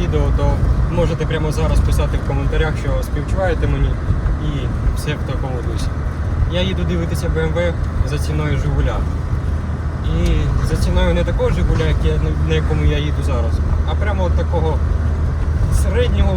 відео, то можете прямо зараз писати в коментарях, що співчуваєте мені і все в такому дусі. Я їду дивитися BMW за ціною Жигуля. І за ціною не такого Жигуля, на якому я їду зараз, а прямо от такого середнього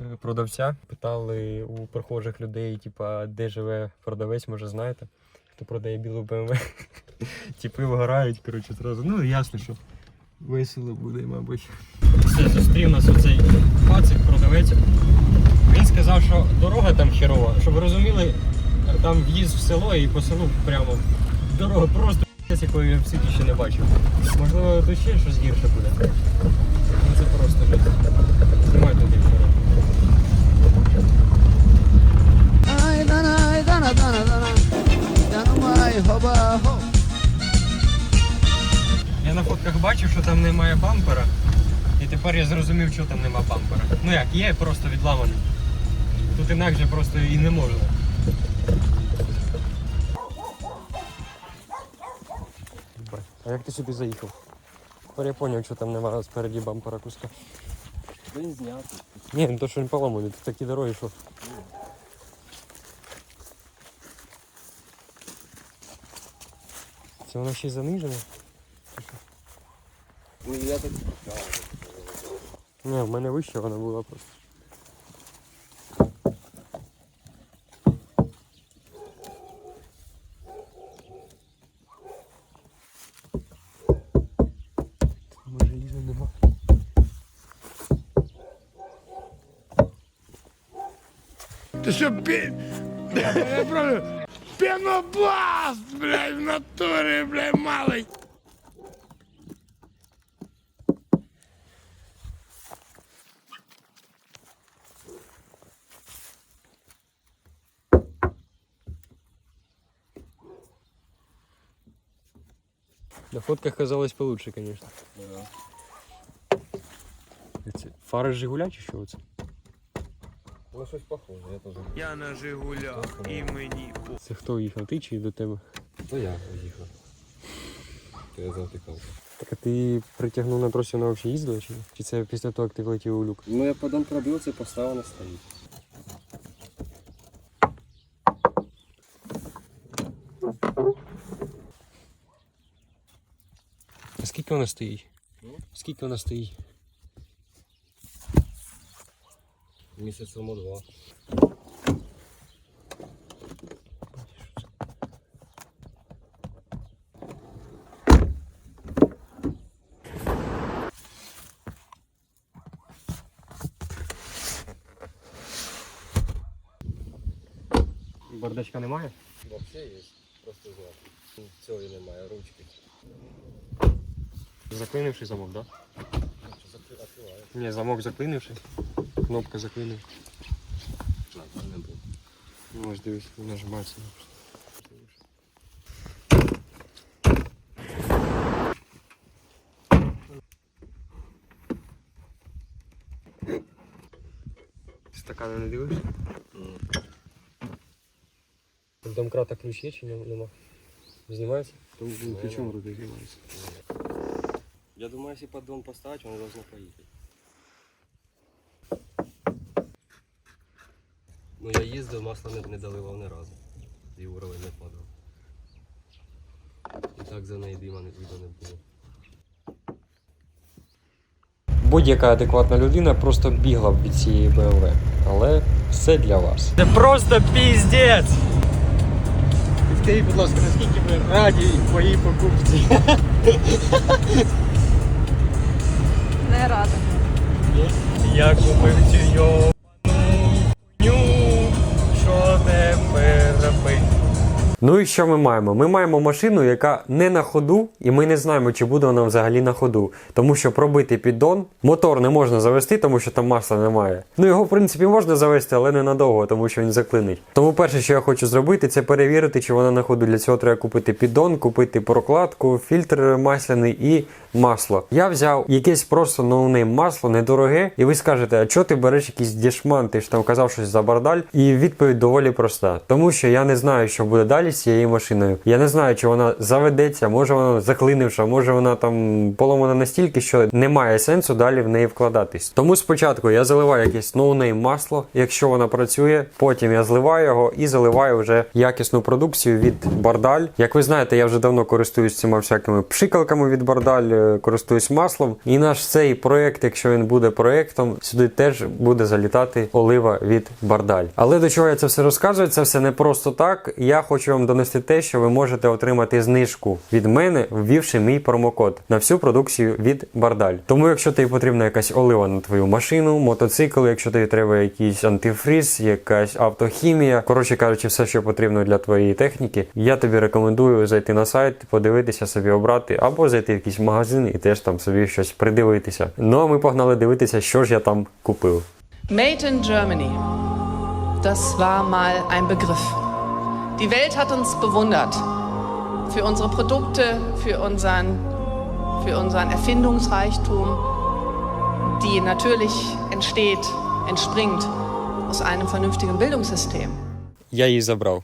е, продавця. Питали у прохожих людей, типа, де живе продавець, може знаєте, хто продає білу БМВ. Типи вгорають, коротше, зразу. Ну ясно, що весело буде, мабуть. Все, зустрів нас оцей пацик, продавець. Він сказав, що дорога там херова. Щоб ви розуміли, там в'їзд в село і по селу прямо дорога просто якої я в світі ще не бачив. Можливо, тут ще щось гірше буде. Ну це просто жесть. На фотках бачив, що там немає бампера. І тепер я зрозумів, що там нема бампера. Ну як, є просто відламаний. Тут інакше просто і не можна. А як ти сюди заїхав? Тепер я зрозумів, що там немає спереді бампера куска. Він знятий. Ні, ну то що він поламаний, тут такі дороги, що. Це воно ще й занижене? Ну я так Ні, в мене вище вона була просто. Може їжі нема. Ты что, пи... Я правильно? Пенопласт, блядь, в натуре, блядь, малый. На фотках казалось получше, конечно. Це Фари Жигуля чи що це? Ну щось похоже, я теж. Я на Жигулях і мені. Це хто їхав? Ти чи до тебе? То я поїхав. То я завтикався. Так а ти притягнув на тросі вона взагалі їздила чи ні? Чи це після того, як ти влетів у люк? Ну я подам пробив це поставив на стоїть. А скільки вона стоїть? Скільки вона стоїть? Місяць тому два. Бардачка немає? Взагалі є, просто. Ну, Цього немає, ручки. Заклинивший замок, так? Що закри- відкриваю? Да? Ні, замок заклинивший. Кнопка заклинив. Так, це не було. Ну, ось дивись, нажимається. Стакани не дивишся? Домкрата ключ є чи ні- нема? Знімається? Тому Ну, ключом вроде знімається. Я думаю, якщо поддон поставити, воно должно поїхати. Ну я їздив, масло не, не доливав ні разу. І уровень не падав. І так за неї дима не видно не було. Будь-яка адекватна людина просто бігла б від цієї BMW. Але все для вас. Це просто піздець! Скажіть, будь ласка, наскільки ви раді моїй покупці? Не рада. Я купив цю йобану що тепер робити? Ну і що ми маємо? Ми маємо машину, яка не на ходу, і ми не знаємо, чи буде вона взагалі на ходу. Тому що пробити піддон, мотор не можна завести, тому що там масла немає. Ну його в принципі можна завести, але ненадовго, тому що він заклинить. Тому перше, що я хочу зробити, це перевірити, чи вона на ходу. Для цього треба купити піддон, купити прокладку, фільтр масляний і масло. Я взяв якесь просто ноунейм масло, недороге, і ви скажете, а чого ти береш якийсь дешман? Ти ж там казав щось за бардаль. І відповідь доволі проста. Тому що я не знаю, що буде далі з цією машиною. Я не знаю, чи вона заведеться, може вона заклинивша, може вона там поломана настільки, що немає сенсу далі в неї вкладатись. Тому спочатку я заливаю якесь ноунейм масло, якщо вона працює. Потім я зливаю його і заливаю вже якісну продукцію від бардаль. Як ви знаєте, я вже давно користуюсь цими всякими пшикалками від бардаль, користуюсь маслом. І наш цей проект, якщо він буде проектом, сюди теж буде залітати олива від бардаль. Але до чого я це все розказую? Це все не просто так. Я хочу вам донести те, що ви можете отримати знижку від мене, ввівши мій промокод на всю продукцію від бардаль. Тому, якщо тобі потрібна якась олива на твою машину, мотоцикл, якщо тобі треба якийсь антифриз, якась автохімія, коротше кажучи, все, що потрібно для твоєї техніки, я тобі рекомендую зайти на сайт, подивитися собі, обрати, або зайти в якийсь магазин і теж там собі щось придивитися. Ну а ми погнали дивитися, що ж я там купив. Made in Germany. Das war mal ein Begriff. Die Welt hat uns bewundert für unsere Produkte, für unseren, für unseren Erfindungsreichtum, die natürlich entsteht, entspringt aus einem vernünftigen Bildungssystem. Я її забрав.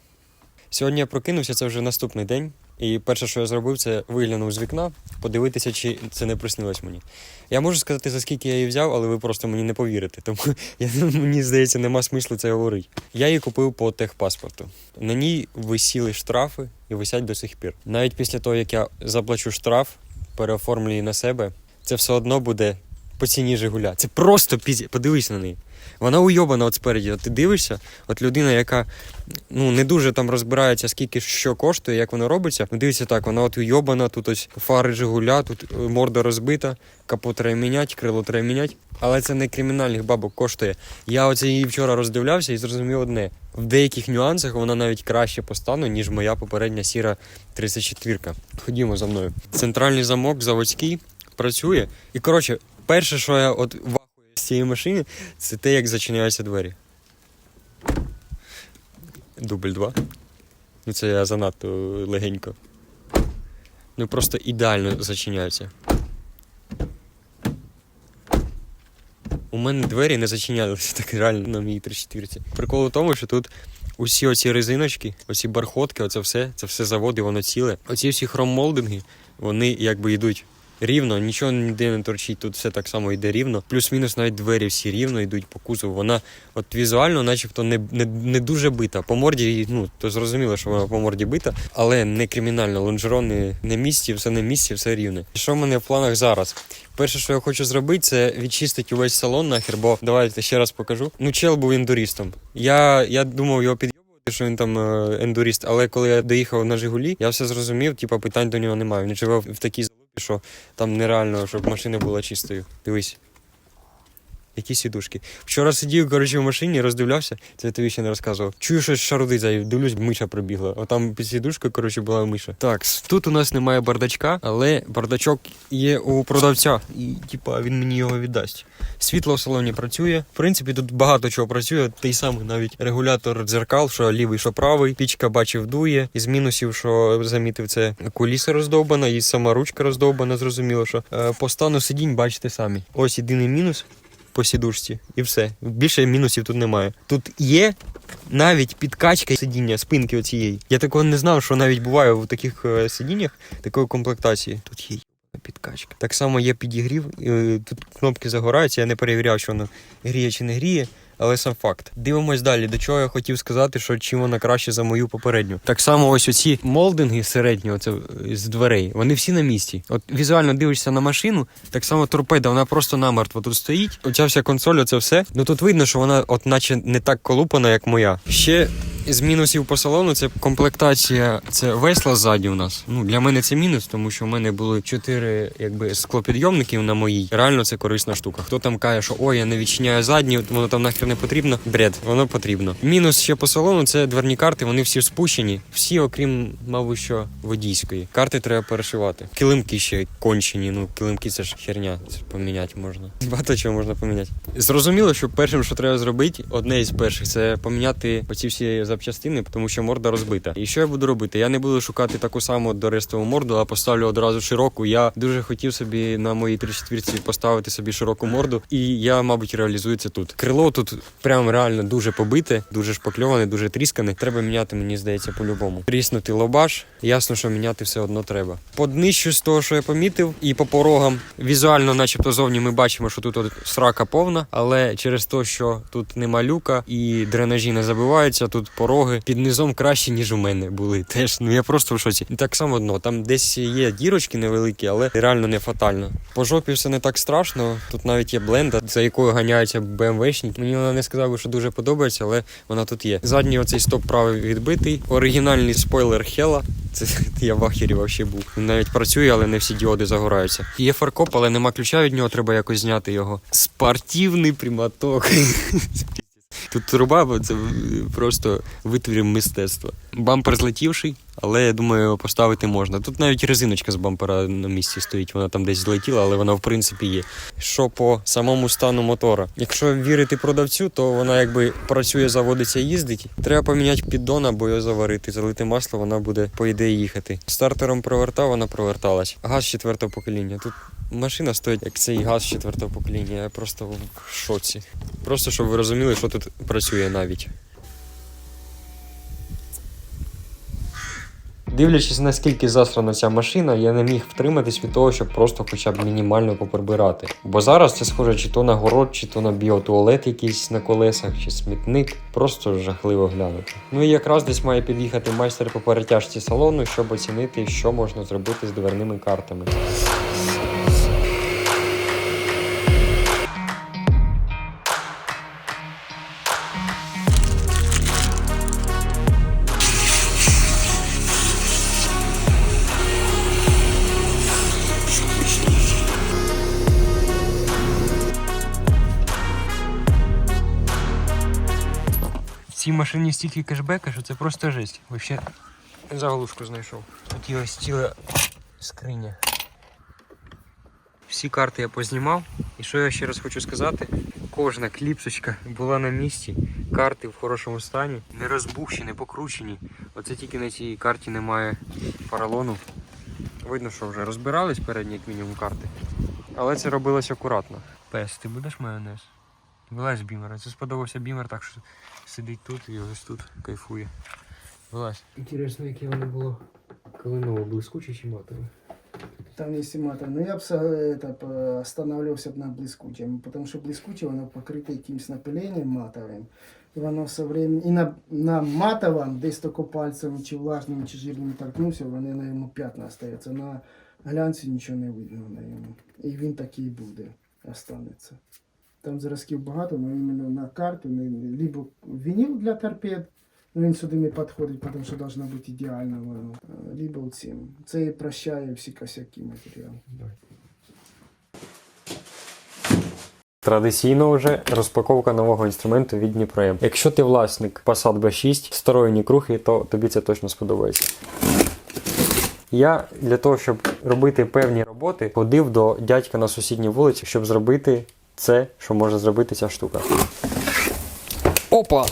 Сьогодні я прокинувся, це вже наступний день. І перше, що я зробив, це виглянув з вікна, подивитися, чи це не приснилось мені. Я можу сказати, за скільки я її взяв, але ви просто мені не повірите. Тому я, мені здається, нема смислу це говорити. Я її купив по техпаспорту. На ній висіли штрафи і висять до сих пір. Навіть після того, як я заплачу штраф, переоформлю її на себе, це все одно буде по ціні Жигуля. Це просто пізі. Подивись на неї. Вона уйобана от спереді. От ти дивишся, от людина, яка ну не дуже там розбирається, скільки що коштує, як воно робиться. Ну, дивіться так, вона от уйобана, тут ось фари Жигуля, тут е, морда розбита, капот треба міняти, крило треба міняти. Але це не кримінальних бабок коштує. Я оце її вчора роздивлявся і зрозумів одне. В деяких нюансах вона навіть краще по стану, ніж моя попередня сіра 34. Ходімо за мною. Центральний замок заводський працює. І коротше, перше, що я от вахую з цієї машини, це те, як зачиняються двері. Дубль 2. Ну це я занадто легенько. Ну просто ідеально зачиняються. У мене двері не зачинялися так реально на моїй 34. Прикол у тому, що тут усі оці резиночки, оці бархотки, оце все, це все заводи, воно ціле. Оці всі хроммолдинги, вони якби йдуть рівно, нічого ніде не торчить, тут все так само йде рівно. Плюс-мінус навіть двері всі рівно йдуть по кузову. Вона от візуально, начебто, не, не, не дуже бита. По морді, ну то зрозуміло, що вона по морді бита, але не кримінально. Лонжерони не місці, все не місці, все рівне. Що в мене в планах зараз? Перше, що я хочу зробити, це відчистити увесь салон нахер, бо давайте ще раз покажу. Ну, чел був ендурістом. Я, я думав його підйобувати, що він там е, ендуріст, але коли я доїхав на Жигулі, я все зрозумів, типа питань до нього немає. Він живе в такій що там нереально, щоб машина була чистою. Дивись. Які сідушки. Вчора сидів, коротше, в машині, роздивлявся, це я тобі ще не розказував. Чую, щось шарудить, зай, дивлюсь, миша прибігла. Отам під сідушкою, коротше, була миша. Так, тут у нас немає бардачка, але бардачок є у продавця. І, типа, він мені його віддасть. Світло в салоні працює. В принципі, тут багато чого працює. Той самий навіть регулятор дзеркал, що лівий, що правий. Пічка бачив, дує. Із мінусів, що замітив, це куліса роздовбана, і сама ручка роздовбана, зрозуміло, що е, по стану сидінь бачите самі. Ось єдиний мінус по сідушці, і все. Більше мінусів тут немає. Тут є навіть підкачка сидіння, спинки оцієї. Я такого не знав, що навіть буває в таких е, сидіннях такої комплектації. Тут є підкачка. Так само є підігрів, е, тут кнопки загораються, я не перевіряв, що воно гріє чи не гріє. Але сам факт. Дивимось далі. До чого я хотів сказати, що чим вона краще за мою попередню. Так само, ось оці молдинги середні, оце е, з дверей, вони всі на місці. От візуально дивишся на машину, так само торпеда, вона просто намертво тут стоїть. Оця вся консоль, оце все. Ну тут видно, що вона, от наче не так колупана, як моя. Ще З мінусів по салону це комплектація, це весла ззаді у нас. Ну для мене це мінус, тому що в мене були чотири якби склопідйомників на моїй. Реально це корисна штука. Хто там каже, що ой, я не відчиняю задні, воно там нахер не потрібно. Бред, воно потрібно. Мінус ще по салону це дверні карти. Вони всі спущені, всі, окрім, мабуть, що водійської. Карти треба перешивати. Килимки ще кончені. Ну килимки це ж херня. Це поміняти можна. Багато чого можна поміняти. Зрозуміло, що першим, що треба зробити, одне із перших, це поміняти оці всі запчастини, тому що морда розбита. І що я буду робити? Я не буду шукати таку саму дорестову морду, а поставлю одразу широку. Я дуже хотів собі на моїй 34 поставити собі широку морду, і я, мабуть, реалізую це тут. Крило тут прям реально дуже побите, дуже шпакльоване, дуже тріскане. Треба міняти, мені здається, по-любому. Тріснути лобаш, ясно, що міняти все одно треба. По днищу з того, що я помітив, і по порогам візуально, начебто, зовні ми бачимо, що тут от срака повна, але через те, що тут нема люка і дренажі не забиваються, тут пороги під низом краще, ніж у мене були. Теж ну я просто в шоці. Так само дно. Там десь є дірочки невеликі, але реально не фатально. По жопі все не так страшно. Тут навіть є бленда, за якою ганяються БМВшники. Мені вона не сказав, би, що дуже подобається, але вона тут є. Задній оцей стоп правий відбитий. Оригінальний спойлер Хела. Це я в ахері вообще був. Він навіть працює, але не всі діоди загораються. Є фаркоп, але нема ключа від нього, треба якось зняти його. Спортивний приматок. Тут труба, бо це просто витвір мистецтва. Бампер злетівший, але я думаю, поставити можна. Тут навіть резиночка з бампера на місці стоїть, вона там десь злетіла, але вона в принципі є. Що по самому стану мотора? Якщо вірити продавцю, то вона якби працює, заводиться, їздить. Треба поміняти піддон або його заварити, залити масло, вона буде по ідеї їхати. Стартером провертав, вона проверталась. Газ четвертого покоління. Тут машина стоїть як цей газ четвертого покоління. Я просто в шоці. Просто щоб ви розуміли, що тут працює навіть. Дивлячись, наскільки засрана ця машина, я не міг втриматись від того, щоб просто хоча б мінімально поприбирати. Бо зараз це схоже чи то на город, чи то на біотуалет якийсь на колесах, чи смітник. Просто жахливо глянути. Ну і якраз десь має під'їхати майстер по перетяжці салону, щоб оцінити, що можна зробити з дверними картами. Цій машині стільки кешбека, що це просто жесть. Вообще заглушку знайшов. Тут є ось ціла скриня. Всі карти я познімав. І що я ще раз хочу сказати? Кожна кліпсочка була на місці. Карти в хорошому стані, не розбухші, не покручені. Оце тільки на цій карті немає поролону. Видно, що вже розбирались передні, як мінімум, карти. Але це робилось акуратно. Пес, ти будеш майонез? Вилазь бімера. Це сподобався бімер, так що сидить тут і ось тут кайфує. Вилазь. Інтересно, яке воно було калиново, блискуче чи матове? Там есть матом. Но я бы это, останавливался б на блескучем, потому что блескуче воно покрите якимось напиленням матовим. І воно все время, і на, на матовом, десь тільки пальцем, чи влажним, чи жирним торкнувся, вони на йому п'ятна остаються. На глянці нічого не видно на йому. І він такий буде, останеться. Там зразків багато, але іменно на карту, либо вініл для торпед, Ну, він сюди не підходить, тому що должна бути ідеально воно. Либо цим. Це і прощає всі косяки матеріал. Традиційно вже розпаковка нового інструменту від Дніпром. Якщо ти власник Passat B6 старої крухи, то тобі це точно сподобається. Я для того, щоб робити певні роботи, ходив до дядька на сусідній вулиці, щоб зробити це, що може зробити ця штука. Опа!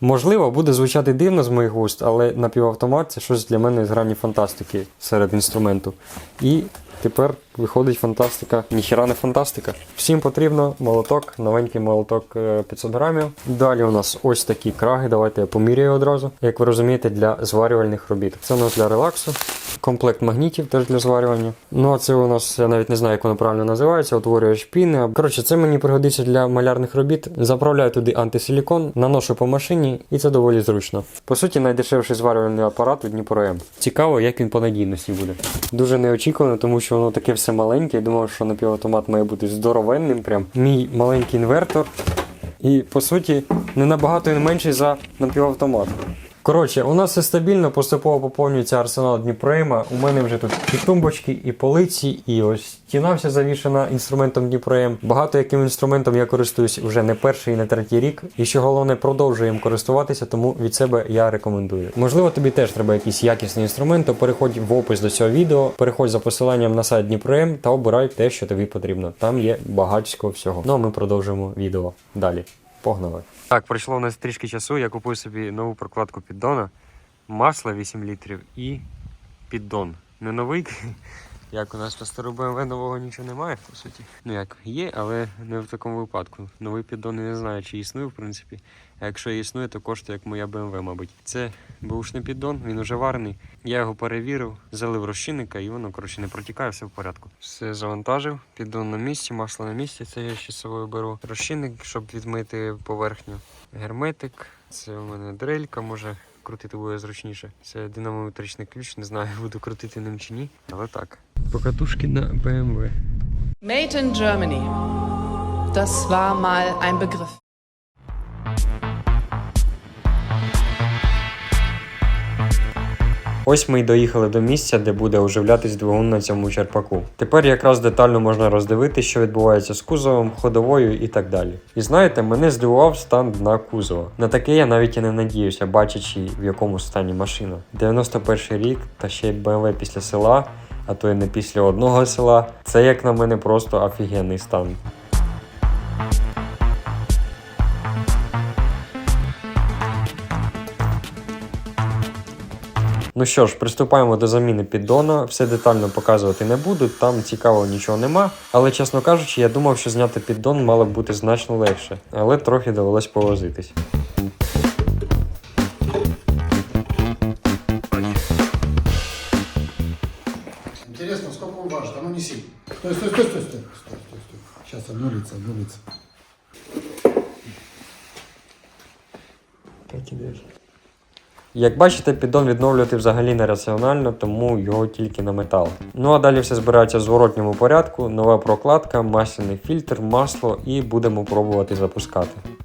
Можливо, буде звучати дивно з моїх густ, але напівавтомат це щось для мене з грані фантастики серед інструменту. І тепер виходить фантастика. Ніхіра не фантастика. Всім потрібно молоток, новенький молоток е, 500 грамів. Далі у нас ось такі краги. Давайте я поміряю одразу. Як ви розумієте, для зварювальних робіт. Це у нас для релаксу. Комплект магнітів теж для зварювання. Ну а це у нас, я навіть не знаю, як воно правильно називається, утворювач піни. Коротше, це мені пригодиться для малярних робіт. Заправляю туди антисилікон, наношу по машині, і це доволі зручно. По суті, найдешевший зварювальний апарат у Дніпро М. Цікаво, як він по надійності буде. Дуже неочікувано, тому що воно таке все маленьке. Я думав, що напівавтомат має бути здоровенним. Прям мій маленький інвертор. І по суті не набагато він менший за напівавтомат. Коротше, у нас все стабільно, поступово поповнюється арсенал Дніпроема. У мене вже тут і тумбочки, і полиці, і ось стіна вся завішена інструментом Дніпроем. Багато яким інструментом я користуюсь вже не перший і не третій рік. І що головне, продовжую їм користуватися, тому від себе я рекомендую. Можливо, тобі теж треба якийсь якісний інструмент, то переходь в опис до цього відео, переходь за посиланням на сайт Дніпроем та обирай те, що тобі потрібно. Там є багатько всього. Ну а ми продовжуємо відео далі. Погнали. Так, пройшло у нас трішки часу. Я купив собі нову прокладку піддона, масло 8 літрів і піддон. Не новий, як у нас на стару BMW нового нічого немає, по суті. Ну як є, але не в такому випадку. Новий піддон я не знаю, чи існує, в принципі. А якщо існує, то коштує як моя BMW, мабуть. Це бушний піддон, він уже варений. Я його перевірив, залив розчинника і воно, коротше, не протікає, все в порядку. Все завантажив, піддон на місці, масло на місці, це я ще з собою беру. Розчинник, щоб відмити поверхню. Герметик, це у мене дрелька, може крутити буде зручніше. Це динамометричний ключ, не знаю, буду крутити ним чи ні, але так. Покатушки на BMW. Made in Germany. Das war mal ein Begriff. Ось ми й доїхали до місця, де буде оживлятись двигун на цьому черпаку. Тепер якраз детально можна роздивитись, що відбувається з кузовом, ходовою і так далі. І знаєте, мене здивував стан дна кузова. На таке я навіть і не надіюся, бачачи в якому стані машина. 91 рік та ще й BMW після села, а то й не після одного села. Це як на мене просто офігенний стан. Ну що ж, приступаємо до заміни піддона. Все детально показувати не буду, там цікавого нічого нема. Але чесно кажучи, я думав, що зняти піддон мало б бути значно легше, але трохи довелось повозитись. Интересно, сколько он важит? А ну неси. Стой, стой, стой, стой, стой, стой, стой, стой. Сейчас обнулится, обнулится. Як бачите, піддон відновлювати взагалі нераціонально, тому його тільки на метал. Ну а далі все збирається в зворотньому порядку, нова прокладка, масляний фільтр, масло і будемо пробувати запускати.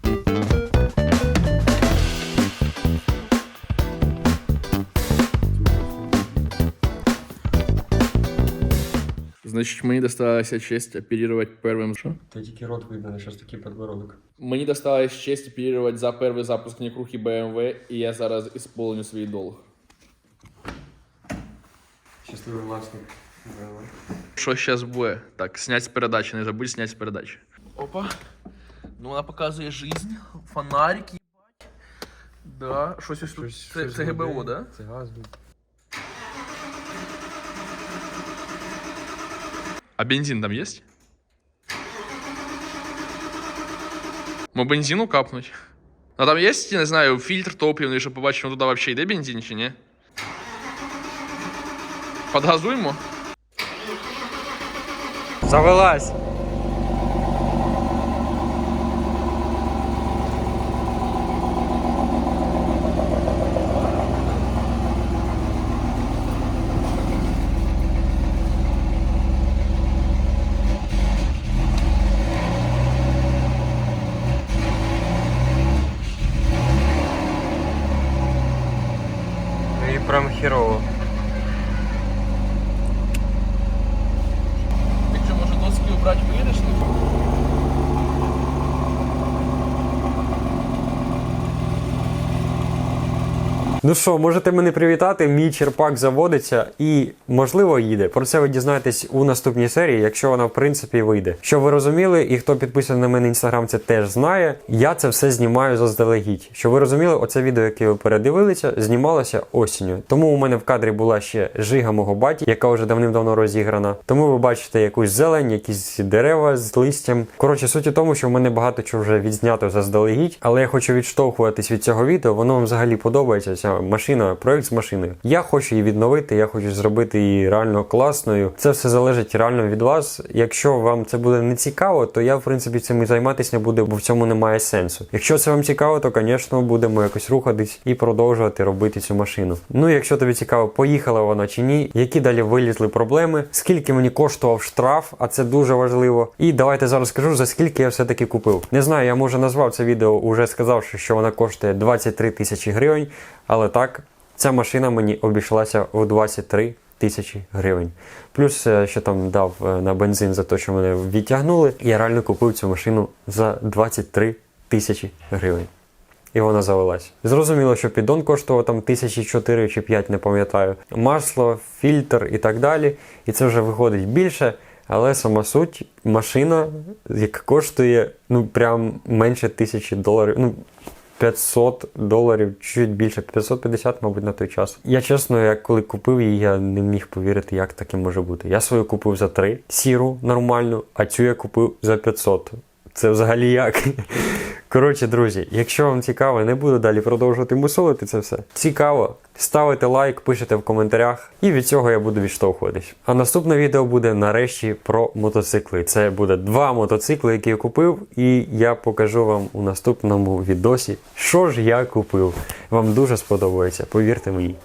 Значить, мені досталася честь оперувати первим. Що? Та тільки рот видно, що ж такий подбородок. Мені досталась честь оперувати за перший запуск Нікрухи BMW, і я зараз ісполню свій долг. Щасливий власник. Що зараз буде? Так, снять з передачі, не забудь снять з передачі. Опа. Ну, вона показує жизнь, фонарик, їбать. Да, щось ось тут. Це, це ГБО, да? Це газ. А бензин там есть? Мо бензину капнуть. А там есть, я не знаю, фільтр топливний, щоб побачити, ну туди вообще йде бензин чи ні? Подгазуємо? Завелась! Ну що, можете мене привітати. Мій черпак заводиться і, можливо, їде. Про це ви дізнаєтесь у наступній серії, якщо вона в принципі вийде. Щоб ви розуміли, і хто підписаний на мене інстаграм, це теж знає. Я це все знімаю заздалегідь. Щоб ви розуміли, оце відео, яке ви передивилися, знімалося осінню. Тому у мене в кадрі була ще жига мого баті, яка вже давним-давно розіграна. Тому ви бачите якусь зелень, якісь дерева з листям. Коротше, суть у тому, що в мене багато чого вже відзнято заздалегідь, але я хочу відштовхуватись від цього відео. Воно вам взагалі подобається. Машина, проект з машиною. Я хочу її відновити, я хочу зробити її реально класною. Це все залежить реально від вас. Якщо вам це буде не цікаво, то я в принципі цим і займатися не буду, бо в цьому немає сенсу. Якщо це вам цікаво, то звісно будемо якось рухатись і продовжувати робити цю машину. Ну, якщо тобі цікаво, поїхала вона чи ні, які далі вилізли проблеми, скільки мені коштував штраф, а це дуже важливо. І давайте зараз скажу, за скільки я все-таки купив. Не знаю, я може назвав це відео, уже сказавши, що вона коштує 23 тисячі гривень, але так, ця машина мені обійшлася у 23 тисячі гривень. Плюс е, ще там дав е, на бензин за те, що мене відтягнули. Я реально купив цю машину за 23 тисячі гривень. І вона завелась. Зрозуміло, що піддон коштував там тисячі чотири чи п'ять, не пам'ятаю. Масло, фільтр і так далі. І це вже виходить більше. Але сама суть машина, яка коштує ну прям менше тисячі доларів. Ну 500 доларів, чуть більше 550, мабуть, на той час. Я чесно, я коли купив її, я не міг повірити, як таке може бути. Я свою купив за 3 сіру нормальну, а цю я купив за 500. Це взагалі як? Коротше, друзі, якщо вам цікаво, не буду далі продовжувати мусолити це все. Цікаво, ставите лайк, пишете в коментарях, і від цього я буду відштовхуватись. А наступне відео буде нарешті про мотоцикли. Це буде два мотоцикли, які я купив, і я покажу вам у наступному відосі, що ж я купив. Вам дуже сподобається, повірте мені.